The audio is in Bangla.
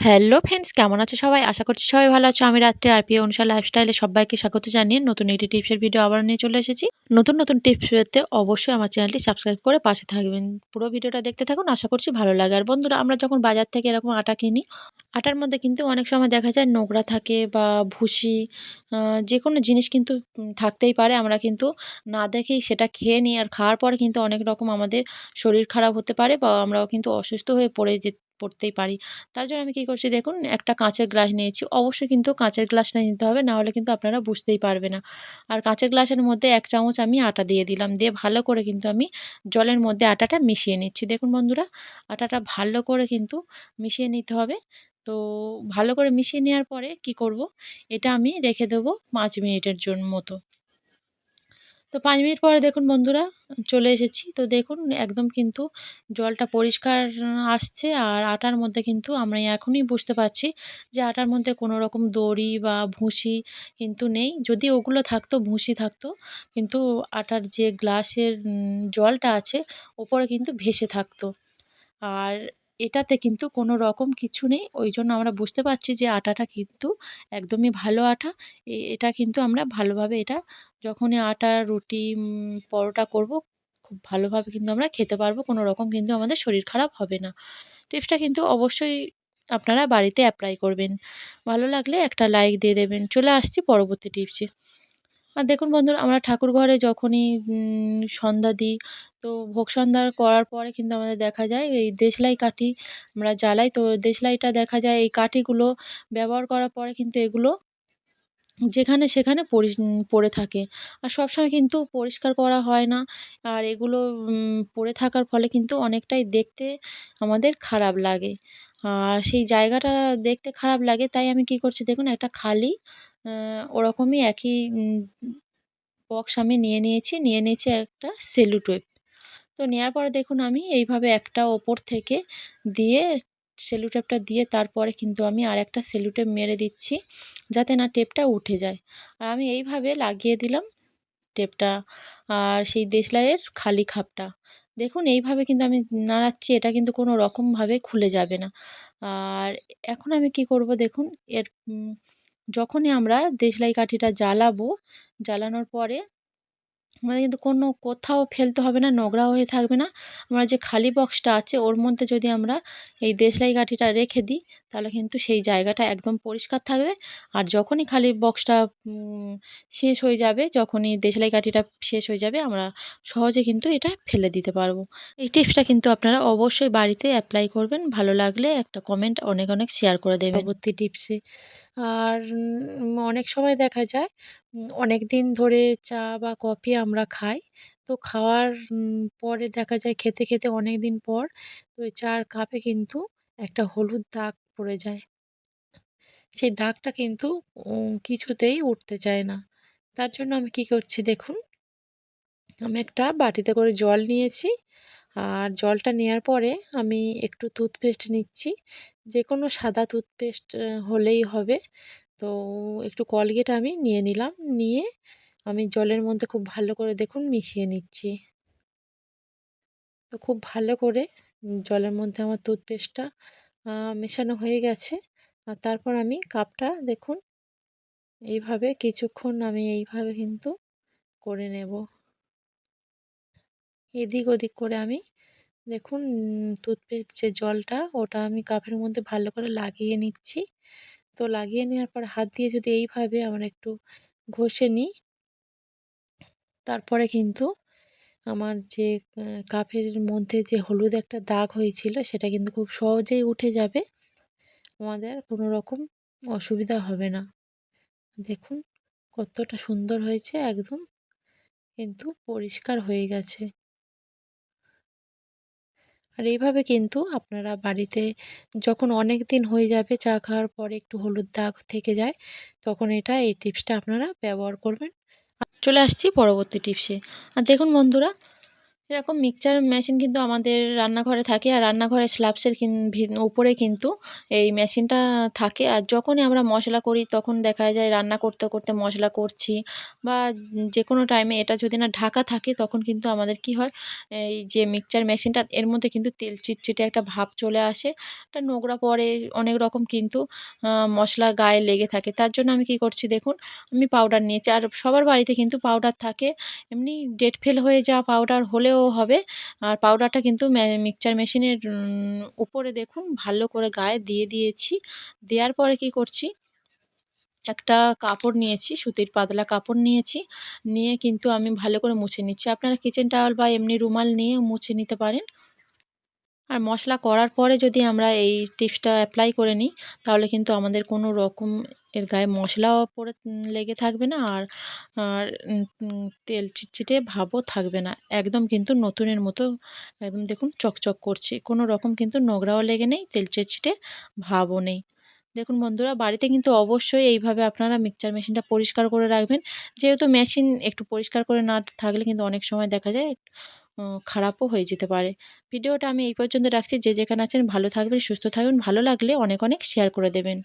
হ্যালো ফ্রেন্ডস কেমন আছো সবাই? আশা করছি সবাই ভালো আছো। আমি রাত্রে আর পি অনুসার লাইফস্টাইলে সবাইকে স্বাগত জানিয়ে নতুন একটি টিপসের ভিডিও আবার নিয়ে চলে এসেছি। নতুন নতুন টিপস পেতে অবশ্যই আমার চ্যানেলটি সাবস্ক্রাইব করে পাশে থাকবেন। পুরো ভিডিওটা দেখতে থাকুন, আশা করছি ভালো লাগে। আর বন্ধুরা, আমরা যখন বাজার থেকে এরকম আটা কিনি, আটার মধ্যে কিন্তু অনেক সময় দেখা যায় নোংরা থাকে বা ভুসি যে কোনো জিনিস কিন্তু থাকতেই পারে। আমরা কিন্তু না দেখেই সেটা খেয়ে নিই। আর খাওয়ার পরে কিন্তু অনেক রকম আমাদের শরীর খারাপ হতে পারে বা আমরাও কিন্তু অসুস্থ হয়ে পড়ে যে পড়তেই পারি। তার জন্য আমি কী করছি দেখুন, একটা কাঁচের গ্লাস নিয়েছি। অবশ্যই কিন্তু কাঁচের গ্লাসটা নিতে হবে, নাহলে কিন্তু আপনারা বুঝতেই পারবে না। আর কাঁচের গ্লাসের মধ্যে এক চামচ আমি আটা দিয়ে দিলাম। দিয়ে ভালো করে কিন্তু আমি জলের মধ্যে আটাটা মিশিয়ে নিচ্ছি। দেখুন বন্ধুরা, আটাটা ভালো করে কিন্তু মিশিয়ে নিতে হবে। তো ভালো করে মিশিয়ে নেওয়ার পরে কি করব? এটা আমি রেখে দেবো পাঁচ মিনিটের জন্য মতো। তো পাঁচ মিনিট পরে দেখুন বন্ধুরা, চলে এসেছি। তো দেখুন, একদম কিন্তু জলটা পরিষ্কার আসছে আর আটার মধ্যে কিন্তু আমরা এখনই বুঝতে পারছি যে আটার মধ্যে কোনো রকম দড়ি বা ভুসি কিন্তু নেই। যদি ওগুলো থাকতো, ভুসি থাকতো, কিন্তু আটার যে গ্লাসের জলটা আছে, ওপরে কিন্তু ভেসে থাকতো। আর এটাতে কিন্তু কোনো রকম কিছু নেই। ওই জন্য আমরা বুঝতে পারছি যে আটাটা কিন্তু একদমই ভালো আটা। এটা কিন্তু আমরা ভালোভাবে এটা যখনই আটা, রুটি পরোটা করব, খুব ভালোভাবে কিন্তু আমরা খেতে পারব। কোনো রকম কিন্তু আমাদের শরীর খারাপ হবে না। টিপসটা কিন্তু অবশ্যই আপনারা বাড়িতে অ্যাপ্লাই করবেন। ভালো লাগলে একটা লাইক দিয়ে দেবেন। চলে আসছি পরবর্তী টিপসে। আর দেখুন বন্ধুরা, আমরা ঠাকুর ঘরে যখনই সন্ধ্যা দিই তো ভোগ সন্ধ্যা করার পরে কিন্তু আমাদের দেখা যায় এই দেশলাই কাঠি আমরা জ্বালাই, তো দেশলাইটা দেখা যায় এই কাঠিগুলো ব্যবহার করার পরে কিন্তু এগুলো যেখানে সেখানে পরি, পড়ে থাকে। আর সবসময় কিন্তু পরিষ্কার করা হয় না। আর এগুলো পড়ে থাকার ফলে কিন্তু অনেকটাই দেখতে আমাদের খারাপ লাগে। আর সেই জায়গাটা দেখতে খারাপ লাগে, তাই আমি কী করছি দেখুন একটা খালি ওরকমই একই বক্স আমি নিয়ে নিয়েছি নিয়ে নিয়েছি একটা সেলো টেপ তো নেওয়ার পরে দেখুন আমি এইভাবে একটা ওপর থেকে দিয়ে সেলো টেপটা দিয়ে তারপরে কিন্তু আমি আর একটা সেলো টেপ মেরে দিচ্ছি যাতে না টেপটা উঠে যায়। আর আমি এইভাবে লাগিয়ে দিলাম টেপটা আর সেই দেশলাইয়ের খালি খাপটা। দেখুন এইভাবে কিন্তু আমি নাড়াচ্ছি, এটা কিন্তু কোনো রকমভাবে খুলে যাবে না। আর এখন আমি কি করব দেখুন, এর যখনই আমরা দেশলাই কাঠিটা জ্বালাবো, জ্বালানোর পরে আমাদের কিন্তু কোনো কোথাও ফেলতে হবে না, নোংরাও হয়ে থাকবে না। আমরা যে খালি বক্সটা আছে, ওর মধ্যে যদি আমরা এই দেশলাই কাঠিটা রেখে দিই, তাহলে কিন্তু সেই জায়গাটা একদম পরিষ্কার থাকবে। আর যখনই খালি বক্সটা শেষ হয়ে যাবে, যখনই দেশলাই কাঠিটা শেষ হয়ে যাবে, আমরা সহজে কিন্তু এটা ফেলে দিতে পারব। এই টিপসটা কিন্তু আপনারা অবশ্যই বাড়িতে অ্যাপ্লাই করবেন। ভালো লাগলে একটা কমেন্ট অনেক অনেক শেয়ার করে দেবেন। পরবর্তী টিপসে আর অনেক সময় দেখা যায় অনেক দিন ধরে চা বা কফি আমরা খাই। তো খাওয়ার পরে দেখা যায় খেতে খেতে অনেক দিন পর তো চার কাপে কিন্তু একটা হলুদ দাগ পড়ে যায়। সেই দাগটা কিন্তু কিছুতেই উঠতে চায় না। তার জন্য আমি কি করছি দেখুন, আমি একটা বাটিতে করে জল নিয়েছি। আর জলটা নেওয়ার পরে আমি একটু টুথপেস্ট নিচ্ছি। যে কোনো সাদা টুথপেস্ট হলেই হবে। তো একটু কলগেট আমি নিয়ে নিলাম। নিয়ে আমি জলের মধ্যে খুব ভালো করে দেখুন মিশিয়ে নিচ্ছি। তো খুব ভালো করে জলের মধ্যে আমার টুথপেস্টটা মেশানো হয়ে গেছে। আর তারপর আমি কাপটা দেখুন, এইভাবে কিছুক্ষণ আমি এইভাবে কিন্তু করে নেব। এদিক ওদিক করে আমি দেখুন, টুথপেস্ট যে জলটা ওটা আমি কাপের মধ্যে ভালো করে লাগিয়ে নিচ্ছি। তো লাগিয়ে নেওয়ার পর হাত দিয়ে যদি এইভাবে আমরা একটু ঘষে নিই তারপরে কিন্তু আমার যে কাপের মধ্যে যে হলুদ একটা দাগ হয়েছিল সেটা কিন্তু খুব সহজেই উঠে যাবে। আমাদের কোনো রকম অসুবিধা হবে না। দেখুন কতটা সুন্দর হয়েছে, একদম কিন্তু পরিষ্কার হয়ে গেছে। আর এইভাবে কিন্তু আপনারা বাড়িতে যখন অনেক দিন হয়ে যাবে চা খাওয়ার পরে একটু হলুদ দাগ থেকে যায়, তখন এটা এই টিপসটা আপনারা ব্যবহার করবেন। চলে আসছি পরবর্তী টিপসে। আর দেখুন বন্ধুরা এরকম মিক্সচার মেশিন কিন্তু আমাদের রান্নাঘরে থাকে আর রান্নাঘরের স্ল্যাবসের উপরে কিন্তু এই মেশিনটা থাকে। আর যখনই আমরা মশলা করি তখন দেখা যায় রান্না করতে করতে মশলা করছি বা যে কোনো টাইমে এটা যদি না ঢাকা থাকে তখন কিন্তু আমাদের কি হয়, এই যে মিক্সচার মেশিনটা এর মধ্যে কিন্তু তেল চিটচিটে একটা ভাব চলে আসে। একটা নোংরা পরে অনেক রকম কিন্তু মশলা গায়ে লেগে থাকে। তার জন্য আমি কি করছি দেখুন, আমি পাউডার নিয়েছি। আর সবার বাড়িতে কিন্তু পাউডার থাকে। এমনি ডেট ফেল হয়ে যাওয়া পাউডার হলেও হবে। আর পাউডারটা কিন্তু মিক্সচার মেশিনের উপরে দেখুন ভালো করে গায়ে দিয়ে দিয়েছি। দেওয়ার পরে কি করছি? একটা কাপড় নিয়েছি, সুতির পাতলা কাপড় নিয়েছি। নিয়ে কিন্তু আমি ভালো করে মুছে নিচ্ছি। আপনারা কিচেন টাওয়াল বা এমনি রুমাল নিয়ে মুছে নিতে পারেন। আর মশলা করার পরে যদি আমরা এই টিপসটা অ্যাপ্লাই করে নিই, তাহলে কিন্তু আমাদের কোনো রকম এর গায়ে মশলাও পরে লেগে থাকবে না আর আর তেল চিটচিটে ভাবও থাকবে না। একদম কিন্তু নতুনের মতো, একদম দেখুন চকচক করছে। কোনো রকম কিন্তু নোংরাও লেগে নেই, তেল চিটচিটে ভাবও নেই। দেখুন বন্ধুরা, বাড়িতে কিন্তু অবশ্যই এইভাবে আপনারা মিক্সচার মেশিনটা পরিষ্কার করে রাখবেন। যেহেতু মেশিন একটু পরিষ্কার করে না থাকলে কিন্তু অনেক সময় দেখা যায় খারাপও হয়ে যেতে পারে। ভিডিওটা আমি এই পর্যন্ত রাখছি। যে যেখানে আছেন ভালো থাকবেন, সুস্থ থাকবেন ভালো লাগলে অনেক অনেক শেয়ার করে দেবেন।